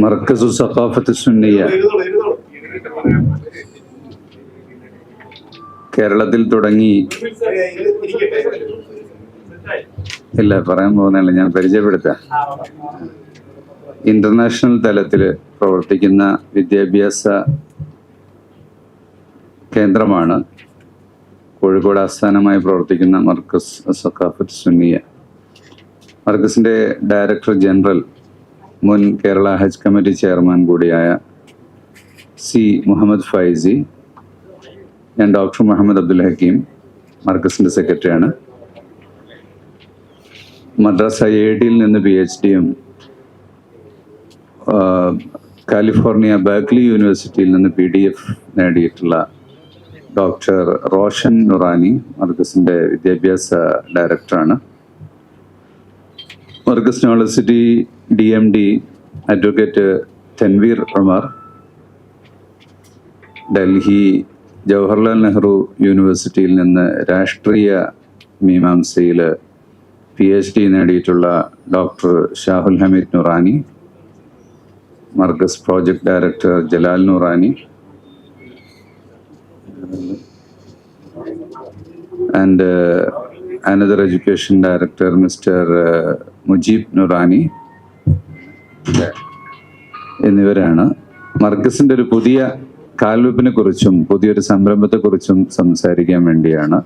മർക്കസു സഖാഫത്ത് സുന്നിയ. കേരളത്തിൽ തുടങ്ങി. ഇല്ല പറയാൻ പോകുന്നില്ല ഞാൻ പരിചയപ്പെടുത്താം. ഇന്റർനാഷണൽ തലത്തിൽ പ്രവർത്തിക്കുന്ന വിദ്യാഭ്യാസ കേന്ദ്രമാണ് കോഴിക്കോട് ആസ്ഥാനമായി പ്രവർത്തിക്കുന്ന മർക്കസ് സഖാഫത്ത് സുന്നിയ. മർക്കസിന്റെ ഡയറക്ടർ ജനറൽ മുൻ കേരള ഹജ്ജ് കമ്മിറ്റി ചെയർമാൻ കൂടിയായ സി മുഹമ്മദ് ഫൈസി ഞാൻ ഡോക്ടർ മുഹമ്മദ് അബ്ദുൽ ഹക്കീം മർക്കസിന്റെ സെക്രട്ടറിയാണ്. മദ്രാസ് ഐ ഐ ടിയിൽ നിന്ന് പി എച്ച് ഡിയും കാലിഫോർണിയ ബാക്ലി യൂണിവേഴ്സിറ്റിയിൽ നിന്ന് പി ഡി എഫ് നേടിയിട്ടുള്ള ഡോക്ടർ റോഷൻ നുറാനി മർക്കസിന്റെ വിദ്യാഭ്യാസ ഡയറക്ടറാണ്. Markaz university D M D advocate Tanveer Umar Delhi Jawaharlal Nehru യൂണിവേഴ്സിറ്റിയിൽ നിന്ന് രാഷ്ട്രീയ മീമാംസയിൽ പി എച്ച് ഡി നേടിയിട്ടുള്ള doctor Shahul Hameed Noorani Markaz project director Jalal Noorani and another education director mister Mujeeb Noorani എന്നിവരാണ്. മർക്കസിന്റെ ഒരു പുതിയ കാൽവെപ്പിനെ കുറിച്ചും പുതിയൊരു സംരംഭത്തെക്കുറിച്ചും സംസാരിക്കാൻ വേണ്ടിയാണ്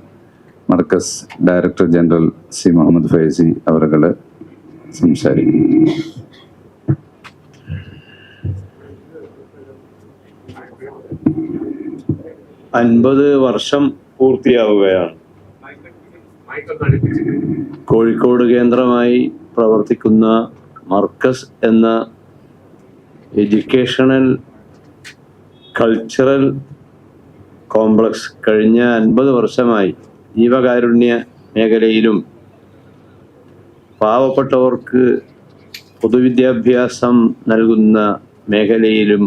Markaz director general C Muhammad Faizi അവറുകൾ സംസാരിക്കുന്നത്. അൻപത് വർഷം പൂർത്തിയാവുകയാണ്. കോഴിക്കോട് കേന്ദ്രമായി പ്രവർത്തിക്കുന്ന മർക്കസ് എന്ന എഡ്യൂക്കേഷണൽ കൾച്ചറൽ കോംപ്ലക്സ് കഴിഞ്ഞ അൻപത് വർഷമായി ജീവകാരുണ്യ മേഖലയിലും പാവപ്പെട്ടവർക്ക് പൊതുവിദ്യാഭ്യാസം നൽകുന്ന മേഖലയിലും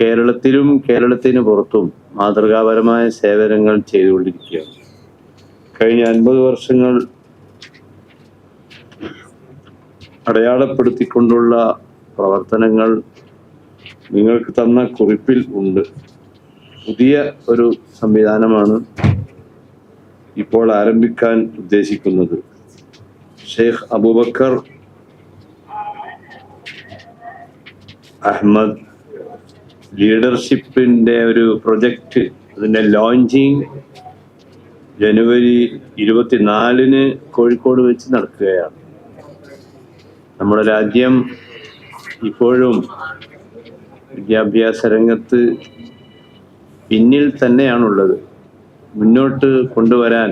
കേരളത്തിലും കേരളത്തിന് പുറത്തും മാതൃകാപരമായ സേവനങ്ങൾ ചെയ്തുകൊണ്ടിരിക്കുകയാണ്. കഴിഞ്ഞ അൻപത് വർഷങ്ങൾ അടയാളപ്പെടുത്തിക്കൊണ്ടുള്ള പ്രവർത്തനങ്ങൾ നിങ്ങൾക്ക് തന്ന കുറിപ്പിൽ ഉണ്ട്. പുതിയ ഒരു സംവിധാനമാണ് ഇപ്പോൾ ആരംഭിക്കാൻ ഉദ്ദേശിക്കുന്നത്. ഷെയ്ഖ് അബൂബക്കർ അഹമ്മദ് ലീഡർഷിപ്പിന്റെ ഒരു പ്രൊജക്റ്റ് അതിന്റെ ലോഞ്ചിങ് ജനുവരി ഇരുപത്തിനാലിന് കോഴിക്കോട് വെച്ച് നടക്കുകയാണ്. നമ്മുടെ രാജ്യം ഇപ്പോഴും വിദ്യാഭ്യാസ രംഗത്ത് പിന്നിൽ തന്നെയാണുള്ളത്. മുന്നോട്ട് കൊണ്ടുവരാൻ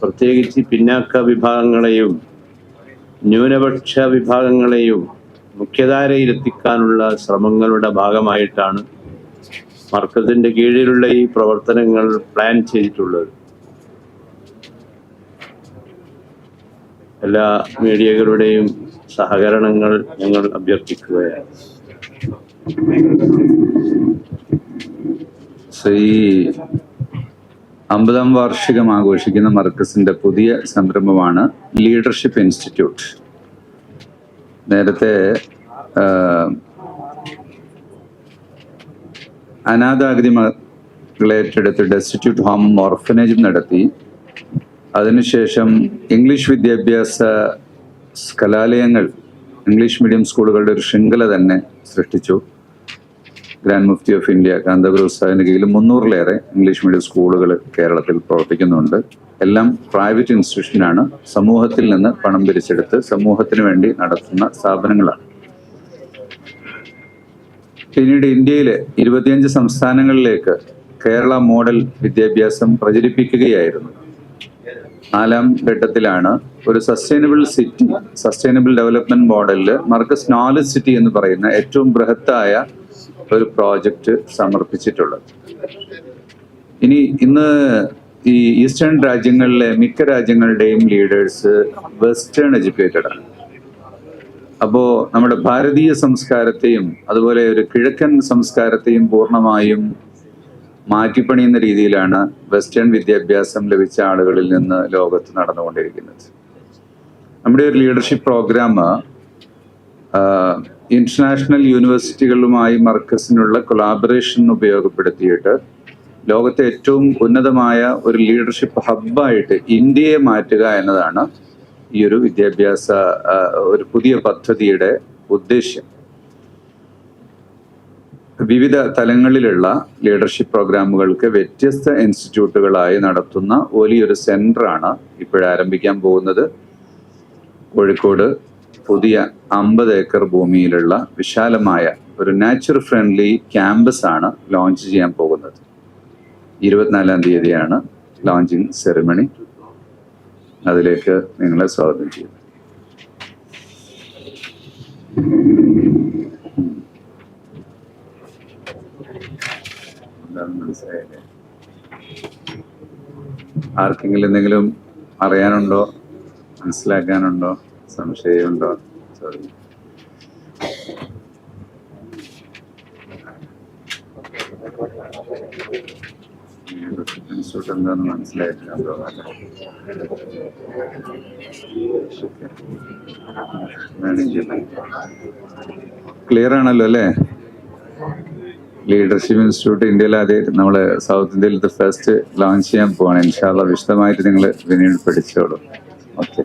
പ്രത്യേകിച്ച് പിന്നാക്ക വിഭാഗങ്ങളെയും ന്യൂനപക്ഷ വിഭാഗങ്ങളെയും മുഖ്യധാരയിലെത്തിക്കാനുള്ള ശ്രമങ്ങളുടെ ഭാഗമായിട്ടാണ് മർക്കത്തിന്റെ കീഴിലുള്ള ഈ പ്രവർത്തനങ്ങൾ പ്ലാൻ ചെയ്തിട്ടുള്ളത്. എല്ലാ മീഡിയകളുടെയും സഹകരണങ്ങൾ ഞങ്ങൾ അഭ്യർത്ഥിക്കുകയാണ്. ശ്രീ അമ്പതാം വാർഷികം ആഘോഷിക്കുന്ന മർക്കസിന്റെ പുതിയ സംരംഭമാണ് ലീഡർഷിപ്പ് ഇൻസ്റ്റിറ്റ്യൂട്ട്. നേരത്തെ അനാഥാഗതി മക്കളെ ഡെസ്റ്റിറ്റ്യൂട്ട് ഹോമും ഓർഫനേജും നടത്തി. അതിനുശേഷം ഇംഗ്ലീഷ് വിദ്യാഭ്യാസ കലാലയങ്ങൾ ഇംഗ്ലീഷ് മീഡിയം സ്കൂളുകളുടെ ഒരു ശൃംഖല തന്നെ സൃഷ്ടിച്ചു. Grand mufti of India Kanthapura ഉസ്താദിന്റെ കീഴിൽ മുന്നൂറിലേറെ ഇംഗ്ലീഷ് മീഡിയം സ്കൂളുകൾ കേരളത്തിൽ പ്രവർത്തിക്കുന്നുണ്ട്. എല്ലാം പ്രൈവറ്റ് ഇൻസ്റ്റിറ്റ്യൂഷനാണ്. സമൂഹത്തിൽ നിന്ന് പണം പിരിച്ചെടുത്ത് സമൂഹത്തിന് വേണ്ടി നടത്തുന്ന സ്ഥാപനങ്ങളാണ്. പിന്നീട് ഇന്ത്യയിലെ ഇരുപത്തിയഞ്ച് സംസ്ഥാനങ്ങളിലേക്ക് കേരള മോഡൽ വിദ്യാഭ്യാസം പ്രചരിപ്പിക്കുകയായിരുന്നു. നാലാം ഘട്ടത്തിലാണ് ഒരു സസ്റ്റൈനബിൾ സിറ്റി സസ്റ്റൈനബിൾ ഡെവലപ്മെന്റ് മോഡലിൽ മർക്കസ് നോളജ് സിറ്റി എന്ന് പറയുന്ന ഏറ്റവും ബൃഹത്തായ ഒരു പ്രോജക്റ്റ് സമർപ്പിച്ചിട്ടുള്ളത്. ഇനി ഇന്ന് ഈ ഈസ്റ്റേൺ രാജ്യങ്ങളിലെ മിക്ക രാജ്യങ്ങളുടെയും ലീഡേഴ്സ് വെസ്റ്റേൺ എഡ്യൂക്കേറ്റഡ് ആണ്. അപ്പോ നമ്മുടെ ഭാരതീയ സംസ്കാരത്തെയും അതുപോലെ ഒരു കിഴക്കൻ സംസ്കാരത്തെയും പൂർണമായും മാറ്റിപ്പണിയുന്ന രീതിയിലാണ് വെസ്റ്റേൺ വിദ്യാഭ്യാസം ലഭിച്ച ആളുകളിൽ നിന്ന് ലോകത്ത് നടന്നുകൊണ്ടിരിക്കുന്നത്. നമ്മുടെ ഒരു ലീഡർഷിപ്പ് പ്രോഗ്രാം ഇന്റർനാഷണൽ യൂണിവേഴ്സിറ്റികളുമായി മർക്കസിനുള്ള കൊളാബറേഷൻ ഉപയോഗപ്പെടുത്തിയിട്ട് ലോകത്തെ ഏറ്റവും ഉന്നതമായ ഒരു ലീഡർഷിപ്പ് ഹബ്ബായിട്ട് ഇന്ത്യയെ മാറ്റുക എന്നതാണ് ഈ ഒരു വിദ്യാഭ്യാസ ഒരു പുതിയ പദ്ധതിയുടെ ഉദ്ദേശ്യം. വിവിധ തലങ്ങളിലുള്ള ലീഡർഷിപ്പ് പ്രോഗ്രാമുകൾക്ക് വ്യത്യസ്ത ഇൻസ്റ്റിറ്റ്യൂട്ടുകളായി നടത്തുന്ന വലിയൊരു സെന്ററാണ് ഇപ്പോഴാരംഭിക്കാൻ പോകുന്നത്. കോഴിക്കോട് പുതിയ അമ്പത് ഏക്കർ ഭൂമിയിലുള്ള വിശാലമായ ഒരു നാച്ചുർ ഫ്രണ്ട്ലി ക്യാമ്പസ് ആണ് ലോഞ്ച് ചെയ്യാൻ പോകുന്നത്. ഇരുപത്തിനാലാം തീയതിയാണ് ലോഞ്ചിങ് സെറിമണി അതിലേക്ക് നിങ്ങളെ സ്വാഗതം ചെയ്യുന്നു എന്താണെന്ന് മനസ്സിലായില്ലേ? ആർക്കെങ്കിലും എന്തെങ്കിലും അറിയാനുണ്ടോ? മനസ്സിലാക്കാനുണ്ടോ? സംശയമുണ്ടോ? സോറി ഇൻസ്റ്റിറ്റ്യൂട്ട് മനസ്സിലായിട്ടില്ല. ക്ലിയർ ആണല്ലോ അല്ലേ? ലീഡർഷിപ്പ് ഇൻസ്റ്റിറ്റ്യൂട്ട് ഇന്ത്യയിൽ ആദ്യം നമ്മൾ സൗത്ത് ഇന്ത്യയിൽ ഇത് ഫസ്റ്റ് ലോഞ്ച് ചെയ്യാൻ പോവാണ്. ഇൻഷാല്ല വിശദമായിട്ട് നിങ്ങൾ പിന്നീട് പഠിച്ചോളൂ. ഓക്കെ